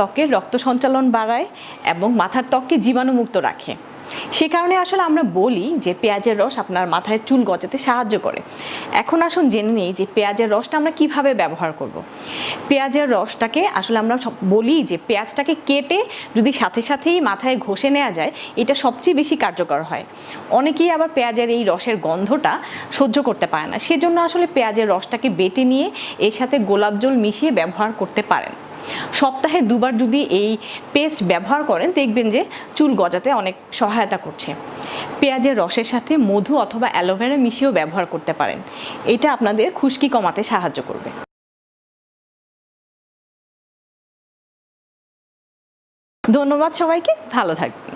ত্বকের রক্ত সঞ্চালন বাড়ায় এবং মাথার ত্বককে জীবাণুমুক্ত রাখে। সে কারণে আসলে আমরা বলি যে পেঁয়াজের রস আপনার মাথায় চুল গজাতে সাহায্য করে। এখন আসুন জেনে নিই যে পেঁয়াজের রসটা আমরা কীভাবে ব্যবহার করব। পেঁয়াজের রসটাকে আসলে আমরা বলি যে পেঁয়াজটাকে কেটে যদি সাথে সাথেই মাথায় ঘষে নেওয়া যায়, এটা সবচেয়ে বেশি কার্যকর হয়। অনেকেই আবার পেঁয়াজের এই রসের গন্ধটা সহ্য করতে পারে না। সেজন্য আসলে পেঁয়াজের রসটাকে বেটে নিয়ে এর সাথে গোলাপ জল মিশিয়ে ব্যবহার করতে পারেন। সপ্তাহে দুবার যদি এই পেস্ট ব্যবহার করেন, দেখবেন যে চুল গজাতে অনেক সহায়তা করছে। পেঁয়াজের রসের সাথে মধু অথবা অ্যালোভেরা মিশিয়েও ব্যবহার করতে পারেন। এটা আপনাদের খুশকি কমাতে সাহায্য করবে। ধন্যবাদ সবাইকে, ভালো থাকবেন।